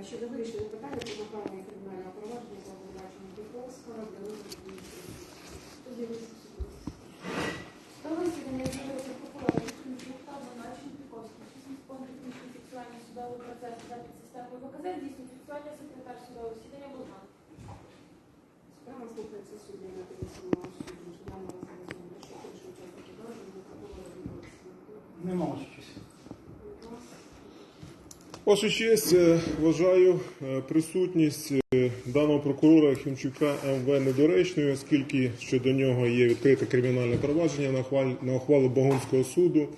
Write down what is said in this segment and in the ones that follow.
Е, Щодо вирішення питання про направлення кримінального провадження за обвинуваченням Петровського для розгляду Тоді ви Судове засідання з'явилося прокурора Київського та обвинувачення Піковського. Повний технічний фіксування судового процесу за підсистемою ВКЗ здійснює фіксування секретар судового засідання Булган. справа слухається судді на комісійному суді Національного розгляду, що інші учасники дозволу прокурора відповідь. Нема ваша честь. Вважаю е, присутність е, даного прокурора Хімчука МВ недоречною, оскільки щодо нього є відкрите кримінальне провадження на ухвалу Багунського суду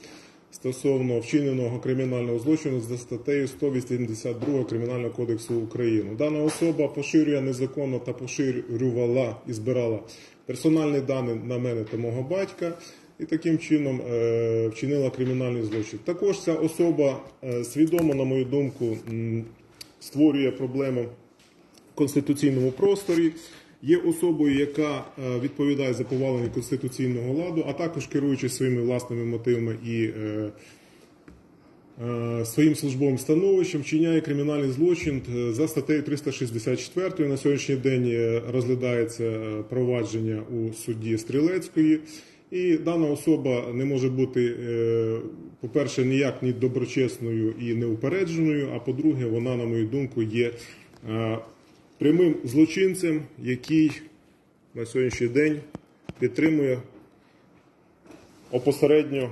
стосовно вчиненого кримінального злочину за статтею 182 Кримінального кодексу України. Дана особа поширює незаконно та поширювала і збирала персональні дані на мене та мого батька. І таким чином е, вчинила кримінальний злочин. Також ця особа е, свідомо, на мою думку, створює проблеми в конституційному просторі. Є особою, яка е, відповідає за повалення конституційного ладу, а також керуючи своїми власними мотивами і своїм службовим становищем, вчиняє кримінальний злочин за статтею 364. На сьогоднішній день розглядається провадження у судді Стрілецької. І дана особа не може бути, е, по-перше, ніяк ні доброчесною і неупередженою, а по-друге, вона, на мою думку, є е, прямим злочинцем, який на сьогоднішній день підтримує опосередньо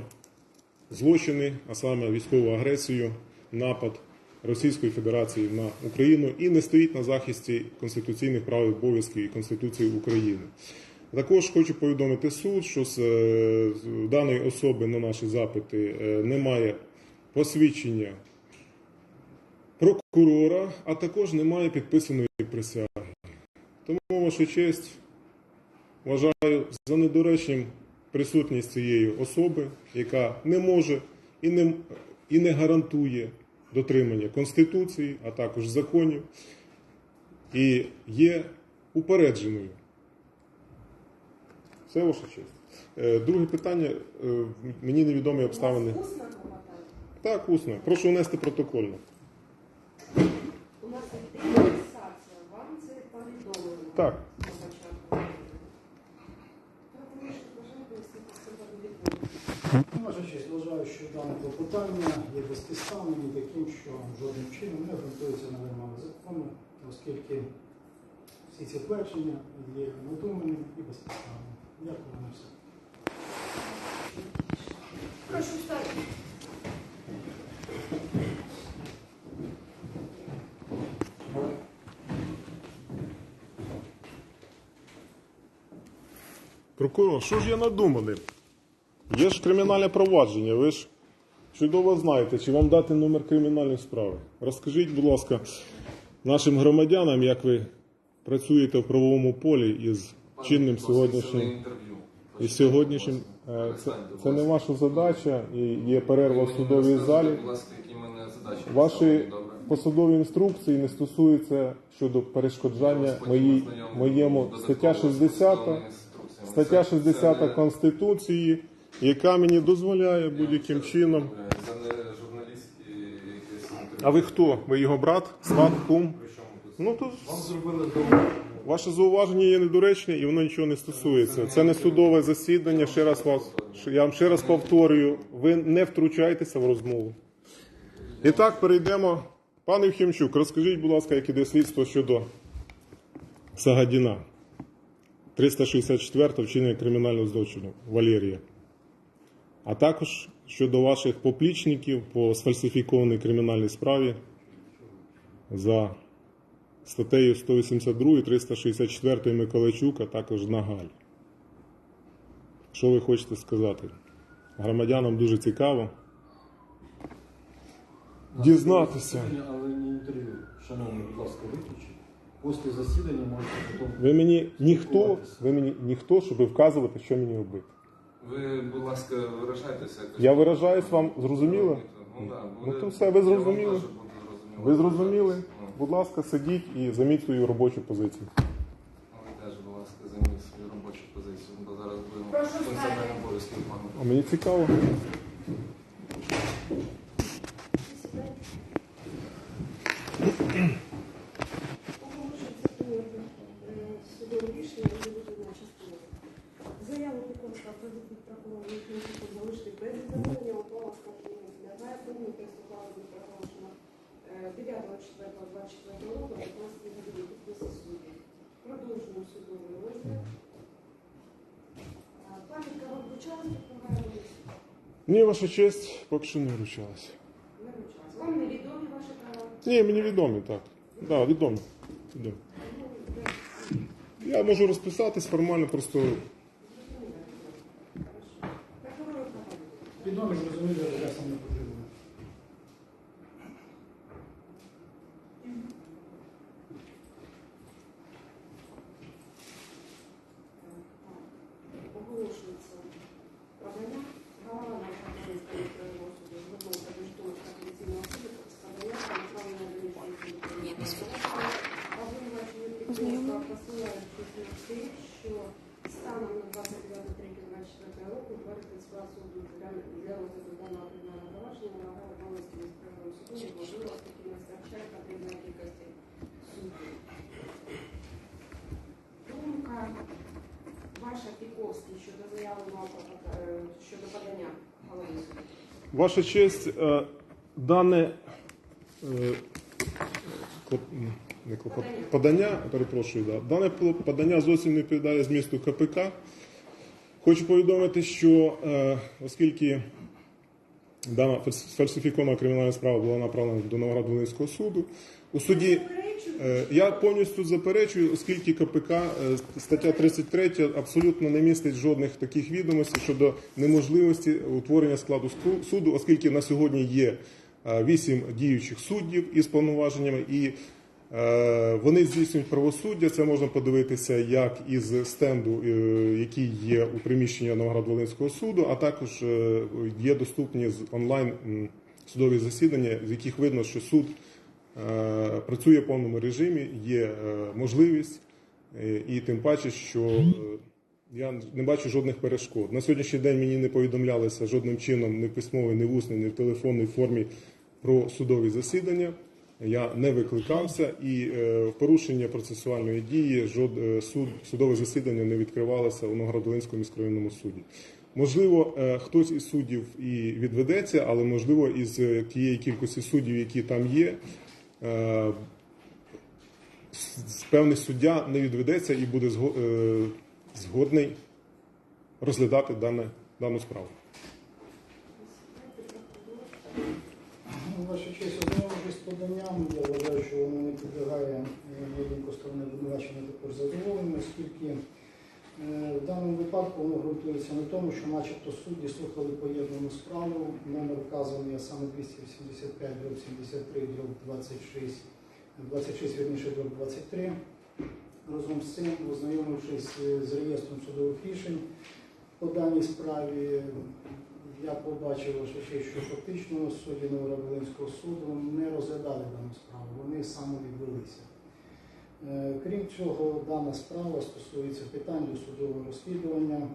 злочини, а саме військову агресію, напад Російської Федерації на Україну і не стоїть на захисті конституційних прав і обов'язків і Конституції України. Також хочу повідомити суд, що з е, даної особи на наші запити е, немає посвідчення прокурора, а також немає підписаної присяги. Тому, ваша честь, вважаю за недоречним присутність цієї особи, яка не може і не, і не гарантує дотримання Конституції, а також законів, і є упередженою. Це ваша честь. Е, Друге питання. Е, Мені невідомі обставини. У усна? Так, усно. Прошу внести протокольно. У нас йде фіксація. Вам це повідомили. Так. Ваша честь, вважаю, що дане клопотання є безпідставним і таким, що жодним чином не ґрунтується на вимогах закону, оскільки всі ці твердження є надуманим і безпідставним. Дякую на все. Прошу встати. Прокурор, що ж я надумали? Є ж кримінальне провадження, ви ж чудово знаєте, чи вам дати номер кримінальної справи. Розкажіть, будь ласка, нашим громадянам, як ви працюєте в правовому полі із чинним сьогоднішнім. І сьогоднішнім е, це, це не ваша задача, і є перерва в судовій залі. Ваші посадові інструкції не стосуються щодо перешкоджання моїй, моєму стаття з 60, стаття Це- 60 Конституції, яка мені дозволяє будь-яким чином. Це не журналістські. А ви хто? Ви його брат, сват, кум? Ну то Вам зробили добре. Ваше зауваження є недоречне і воно нічого не стосується. Це не судове засідання. Ще раз вас я вам ще раз повторюю. Ви не втручайтеся в розмову. І так перейдемо. Пане Вхімчук, розкажіть, будь ласка, як іде слідство щодо Сагадіна. 364 вчинення кримінального злочину Валерія. А також щодо ваших поплічників по сфальсифікованій кримінальній справі за статтею 182 364 Миколайчук, а також Нагаль. Що ви хочете сказати? Громадянам дуже цікаво. Дізнатися. Але не інтерв'ю. Шановний, будь ласка, виключіть. Після засідання можете потім. Ви мені ніхто, ви мені ніхто, щоб вказувати, що мені робити. Ви, будь ласка, виражайтеся. Я виражаюсь вам, зрозуміло? Ну, да, Ну, то все, ви я вам зрозуміли. Ви зрозуміли? Будь ласка, сидіть і займіть свою робочу позицію. Ви теж, будь ласка, займіть свою робочу позицію, бо зараз будемо Прошу функціональні встати. обов'язки виконувати. А мені цікаво. Оголошується прийнято е, судове рішення вже видана частина. Заяву Петровська про відповідь прокурора Міхненко залишити без задоволення ухвала скарження не підлягає повністю ухвали буде проголошена е, 9.04.24 року, 15 годині підписи судді. Продовжуємо судовий розгляд. Е, Пам'ятка вам вручалась, допомагає Ні, ваша честь, поки що не вручалася. не вручалася. Вам невідомі ваші права? Ні, мені відомі, так. Так, да, відомі. відомі. Я можу розписатись формально, просто Прокурор права. Відомо, зрозуміло, пояснення не потрібно. Оголошується подання голова Національної міськрайонного суду звернувся до Житомирського апеляційного суду про подання про направлення до міської обвинувачення Петровська те, що станом на 29.03.24 року склад суду для розгляду кримінального провадження вимагає Житомирського міськрайонного суду можливо, оскільки не вистачає потрібної кількості суддів. Думка ваша Піковський щодо заяви е, щодо подання голови суду. Ваша честь, е, дане е, не клопот- подання, перепрошую, да, дане подання зовсім не відповідає змісту КПК. Хочу повідомити, що е, оскільки дана фальс- фальсифікована кримінальна справа була направлена до Новоград-Волинського суду, у суді Е, Я повністю заперечую, оскільки КПК е, стаття 33 абсолютно не містить жодних таких відомостей щодо неможливості утворення складу суду, оскільки на сьогодні є е, вісім діючих суддів із повноваженнями, і вони здійснюють правосуддя. Це можна подивитися як із стенду, е, який є у приміщенні Новоград-Волинського суду, а також е, є доступні з онлайн судові засідання, з яких видно, що суд е, працює в повному режимі, є е, можливість, е, і тим паче, що е, я не бачу жодних перешкод. На сьогоднішній день мені не повідомлялося жодним чином ні в письмовій, ні в усній, ні в телефонній формі про судові засідання. Я не викликався і е, в порушення процесуальної дії жод, е, суд, судове засідання не відкривалося у Новоград-Волинському міськрайонному суді. Можливо, е, хтось із суддів і відведеться, але можливо, із тієї кількості суддів, які там є, певний суддя не відведеться і буде зго- згодний розглядати дане, дану справу. Ваша честь, ознайомившись з поданням, я вважаю, що воно не підлягає ніяким сторони обвинувачення також задоволення, оскільки е, в даному випадку воно ґрунтується на тому, що начебто судді слухали поєднану справу, номер вказаний, саме 285, дроб 73, дроб 26, 26, вірніше, дроб 23. Разом з цим, ознайомившись е, з реєстром судових рішень по даній справі, я побачив ще, що фактично судді Новоград-Волинського суду не розглядали дану справу, вони самовідвелися. Е, Крім цього, дана справа стосується питань до судового розслідування.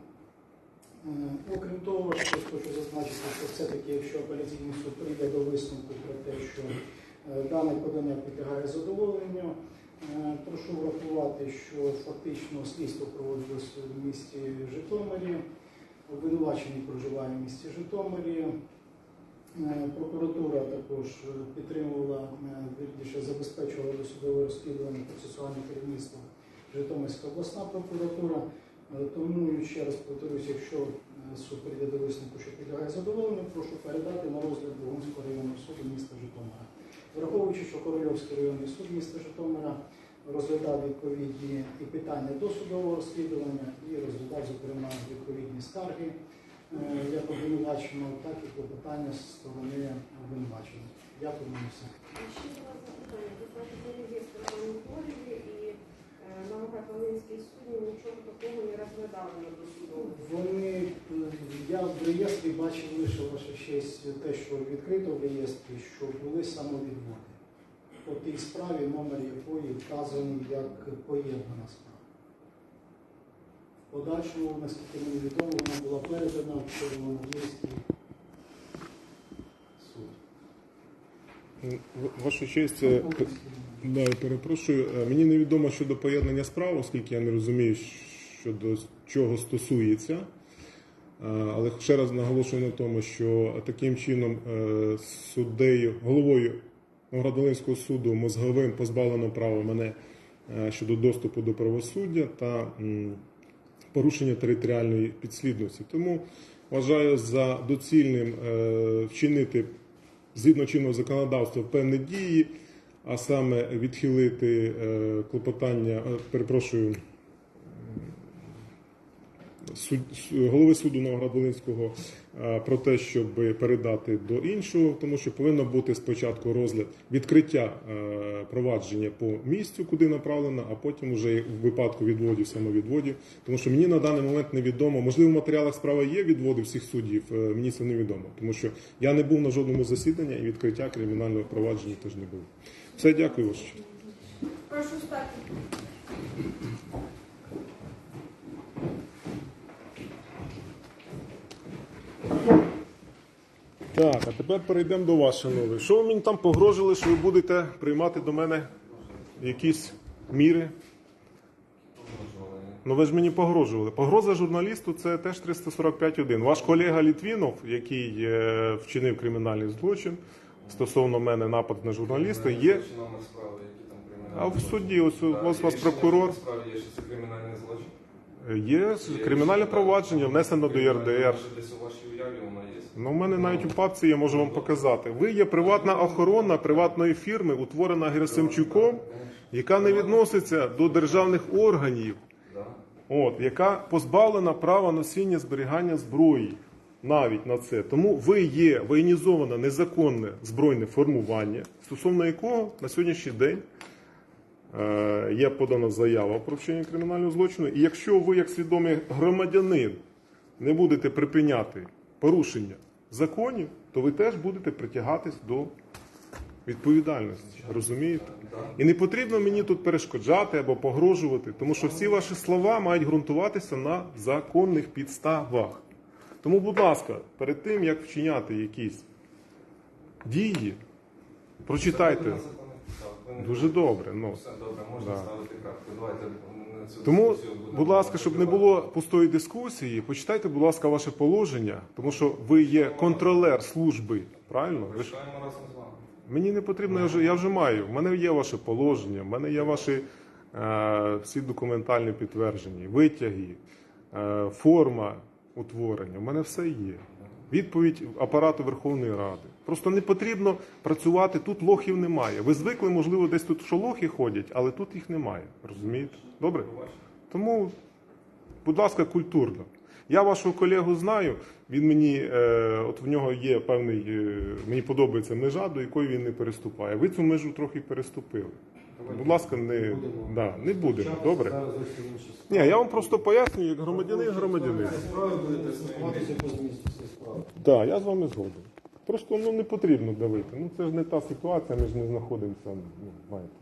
Е, Окрім того, що хочу зазначити, що все-таки, якщо апеляційний суд прийде до висновку про те, що е, дане подання підлягає задоволенню, прошу врахувати, що фактично слідство проводилось в місті Житомирі. Обвинувачений проживає в місті Житомирі. Е, Прокуратура також е, підтримувала, е, вірніше забезпечувала досудове розслідування процесуальне керівництво Житомирська обласна прокуратура. Тому ще раз повторюсь, якщо суд прийде до висновку, що підлягає задоволенню, прошу передати на розгляд Богунського районного суду міста Житомира. Враховуючи, що Корольовський районний суд міста Житомира розглядав відповідні і питання до судового розслідування і розглядав, зокрема, відповідні скарги е, як обвинуваченого, так і клопотання з сторони обвинуваченого. Дякую вам все. Е. Вони е, я в реєстрі бачив лише ваша честь те, що відкрито в реєстрі, що були самовідводи. По тій справі, номер якої вказаний як поєднана справа. В подальшому, наскільки мені відомо, вона була передана в червоному місті суд. Ваша честь, е, да, перепрошую. Е, Мені невідомо щодо поєднання справ, оскільки я не розумію, щодо чого стосується. Е, Але ще раз наголошую на тому, що таким чином суддею, головою Новоград-Волинського суду мозговим позбавлено права мене е, щодо доступу до правосуддя та порушення територіальної підслідності. Тому вважаю за доцільним е, вчинити згідно чинного законодавства певні дії, а саме відхилити е, клопотання, перепрошую, суд, голови суду Новоград-Волинського е, про те, щоб передати до іншого, тому що повинно бути спочатку розгляд відкриття е, провадження по місцю, куди направлено, а потім вже в випадку відводів, самовідводів. Тому що мені на даний момент невідомо. Можливо, в матеріалах справи є відводи всіх суддів. е, Мені це невідомо, тому що я не був на жодному засіданні і відкриття кримінального провадження теж не було. Все, дякую. Прошу стати. Так, а тепер перейдемо до вас, шановні. Що ви мені там погрожували, що ви будете приймати до мене якісь міри? Ну ви ж мені погрожували. Погроза журналісту це теж 345.1. Ваш колега Літвінов, який е, вчинив кримінальний злочин стосовно мене напад на журналіста, є. А в суді, ось у вас, вас прокурор. справи є, що це кримінальний злочин. Є кримінальне провадження, внесено до ЄРДР. Десь у вашій уяві воно є. Ну, у мене навіть у папці я можу вам показати. Ви є приватна охорона приватної фірми, утворена Герасимчуком, яка не відноситься до державних органів, от, яка позбавлена права носіння зберігання зброї. Навіть на це. Тому ви є воєнізоване незаконне збройне формування, стосовно якого на сьогоднішній день є подана заява про вчинення кримінального злочину. І якщо ви, як свідомий громадянин, не будете припиняти порушення законів, то ви теж будете притягатись до відповідальності. Розумієте? І не потрібно мені тут перешкоджати або погрожувати, тому що всі ваші слова мають ґрунтуватися на законних підставах. Тому, будь ласка, перед тим як вчиняти якісь дії, прочитайте. Не- Дуже добре. Ну. Все добре, можна Да. ставити крапку. Давайте на цю Тому, будь ласка, щоб не було пустої дискусії, почитайте, будь ласка, ваше положення, тому що ви є контролер служби. Правильно? Ви ж разом з вами. мені не потрібно, я вже я вже маю. В мене є ваше положення, в мене є ваші е, всі документальні підтвердження, витяги, е, форма утворення. У мене все є. Відповідь апарату Верховної Ради. Просто не потрібно працювати. Тут лохів немає. Ви звикли, можливо, десь тут що лохи ходять, але тут їх немає. Розумієте? Добре? Тому, будь ласка, культурно. Я вашого колегу знаю. Він мені, е, от в нього є певний, е, мені подобається межа, до якої він не переступає. Ви цю межу трохи переступили. Будь ласка, не, да, не будемо. Добре? Ні, я вам просто пояснюю, як громадянин громадянин. Так, я з вами згоден. Просто ну, не потрібно давити. Ну це ж не та ситуація, ми ж не знаходимося. Ну, знаєте.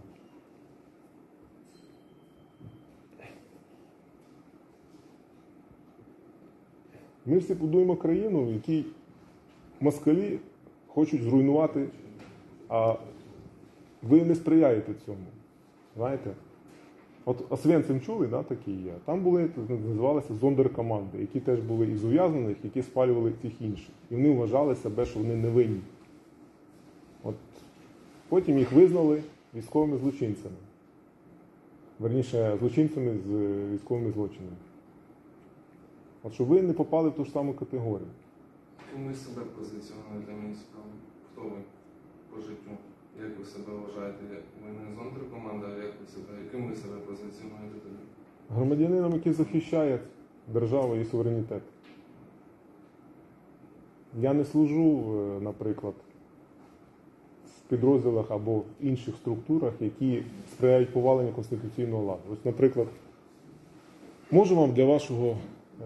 Ми всі будуємо країну, в якій москалі хочуть зруйнувати, а ви не сприяєте цьому. Знаєте? От Освенцим чули, да, такі є. Там були, називалися зондеркоманди, які теж були із ув'язнених, які спалювали цих інших. І вони вважали себе, що вони невинні. От потім їх визнали військовими злочинцями. Верніше, злочинцями з е, військовими злочинами. От щоб ви не попали в ту ж саму категорію. Ви себе позиціонуєте мені цікаво? Хто ви по життю? Як ви себе вважаєте? Ви не зонтер-команда, а як ви себе? Яким ви себе позиціонуєте тоді? Громадянином, який захищає державу і суверенітет. Я не служу, наприклад, в підрозділах або в інших структурах, які сприяють поваленню конституційного ладу. Ось, наприклад, можу вам для вашого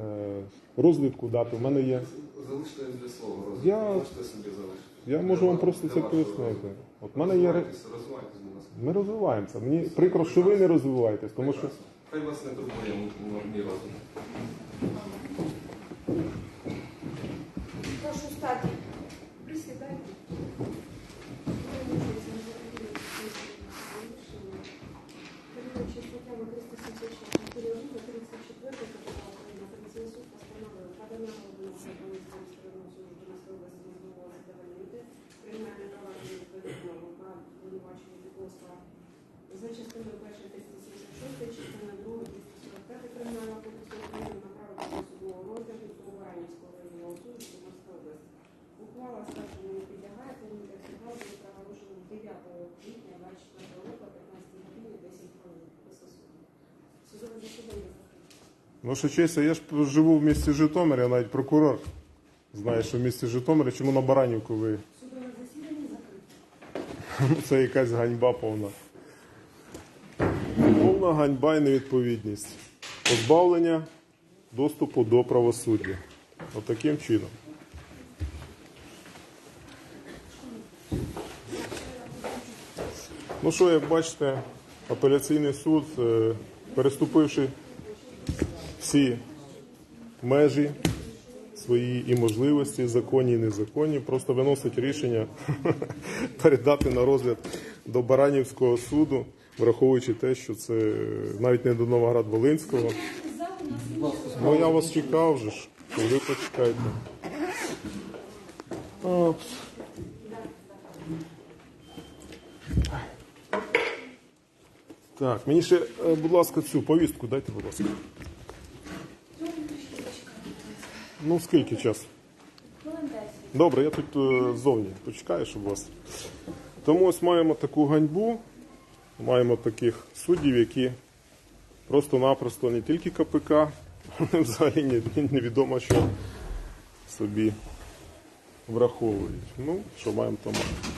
е, розвитку дати. У мене є. Залиште для свого розвитку. Я- Можете собі залишити. Я можу вам просто це пояснити. От в мене є. ре- Розвивайтесь, розвивайтесь, будь ласка. Ми розвиваємося. Мені прикро, що ви не розвиваєтесь, тому що. Прекрасно. Хай вас не турбує мій розвиток. Прошу стати. Присідайте. За частиною першої 376, частина друга 245 кримінального кодексу України направити до судового розгляду до Баранівського районного суду Житомирської області. Ухвала не підлягає, прийнята фігал буде проголошено 9 квітня 24 року о 15 годині 10 хвилин. Після. Судове засідання. Ну, що честь, я ж живу в місті Житомир, я навіть прокурор. Знаю, що в місті Житомир, чому на Баранівку ви? Судове засідання закрите. Ну, Це якась ганьба повна. Повна ганьба і невідповідність. Позбавлення доступу до правосуддя. Отаким чином. Ну що, як бачите, апеляційний суд, е, переступивши всі межі свої і можливості, законні і незаконні, просто виносить рішення передати на розгляд до Баранівського суду, враховуючи те, що це навіть не до Новоград-Волинського. Ну я вас чекав вже ж, то ви почекайте. О. Так, мені ще, е, будь ласка, цю повістку дайте, будь ласка. Ну, скільки 10. Добре, я тут е, ззовні почекаю, щоб вас. Тому ось маємо таку ганьбу, маємо таких суддів, які просто-напросто не тільки КПК, вони взагалі невідомо, що собі враховують. Ну, що маємо, то маємо.